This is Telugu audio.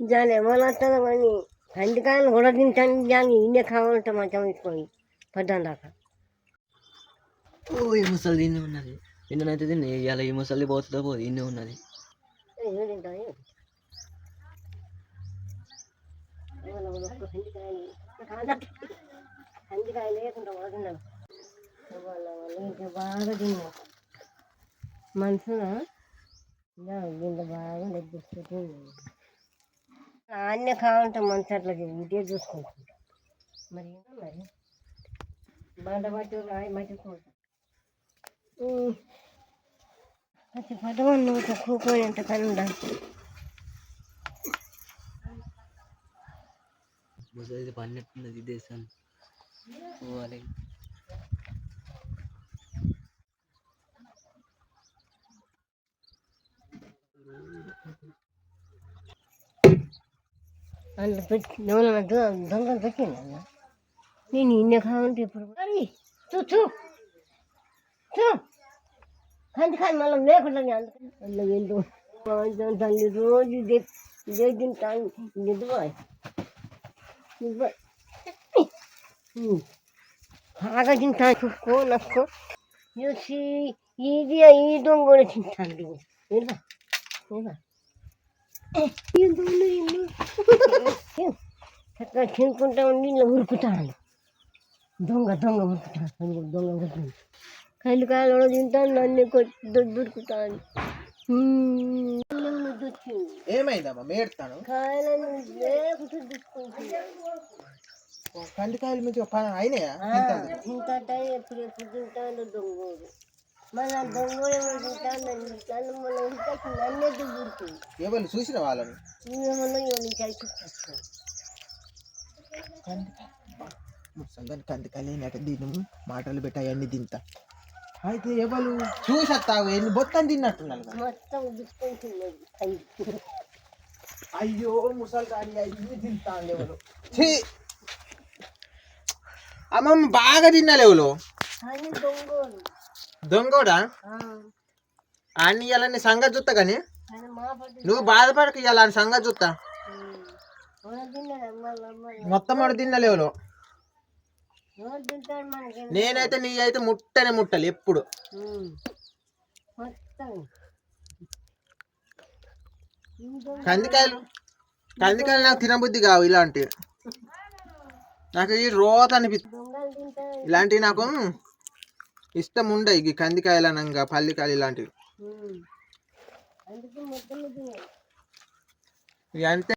దాని ఏమన్నా కానీ కందికాయలు కూడా తింటాను దాన్ని ఇన్నే కావాలంటే మంచం ఇట్టుకొని పడ్డాను దాకా ఓ ఈ ముసలి ఇన్ని ఉన్నది నిన్ననైతే తిన్నా ఇవాళ ఈ ముసలి పోతుందో పోదు ఇన్ని ఉన్నది కందికాయ లేకుండా కూడా తిన్నాను బాగా తిన్నాను బాగా దగ్గర అన్నీ కావాలంటే మనసు ఇదే చూసుకుంటాం మరి మరి. బండ బట్టి రాయి మట్టుకుంటాం అది పదవన్న నువ్వు కూకోనంత పని ఉండాలి? ముసలి పన్నెట్టున్నది దేశాన్ని పోవాలి Thank you. అందులో పెట్టి నూనె దొంగ పెట్టిన నేను ఇన్ని కావాలంటే ఇప్పుడు మరి చూ చూ. చూ. అందుకని మళ్ళీ లేకుండా అందుకని మళ్ళీ వెళ్ళు. తల్లి రోజు ఇదే ఇదే తింటాను. నిద్రపోయి. బాగా తింటాను. చూసుకో నక్కో చూసి ఇది ఈ దొంగ కూడా తింటాను నిద్ర నిద్ర చక్కగా తినుకుంటా ఉండి ఇలా ఉరుకుతాను దొంగ దొంగ ఉరుకుతాను దొంగ ఉరుకుతాను కళ్ళు కాయలు కూడా తింటాను నన్ను దొరుకుతాను ఏమైందమ్మా? మేడతాను. కందికాయలు మంచిగా పని అయినాయా? ఎప్పుడు ఎప్పుడు తింటాను దొంగోడు. మళ్ళీ దొంగోడు తింటాను నన్ను మళ్ళీ ఉంటాకి నన్నే ఎవరు చూసిన వాళ్ళని? ఇవన్నీ చచ్చిపోతాను ముసలి కందికాయలు అయినాక దీని మాటలు పెట్టి అవన్నీ తింటా. అయితే ఎవరు? చూసత్తావు ఎన్ని బొత్తం తిన్నట్టున్నారు అయ్యో ముసలి గాడి అన్ని తింటాను ఎవరు! అమ్మమ్మ బాగా అని దొంగోడు? అన్ని ఇవ్వాలని సంగతి చూస్తా కానీ? నువ్వు బాధపడక ఇవ్వాలని సంగతి చూస్తా మొత్తం వాడు మనకి నేనైతే నీ అయితే ముట్టనే ముట్టలు ఎప్పుడు. కందికాయలు కందికాయలు నాకు తినబుద్ధి కావు ఇలాంటివి నాకు ఈ రోత అనిపిస్తుంది ఇలాంటివి నాకు ఇష్టం ఉండవు ఈ కందికాయలు అనంగా పల్లికాయలు ఇలాంటివి. ఇక అంతే.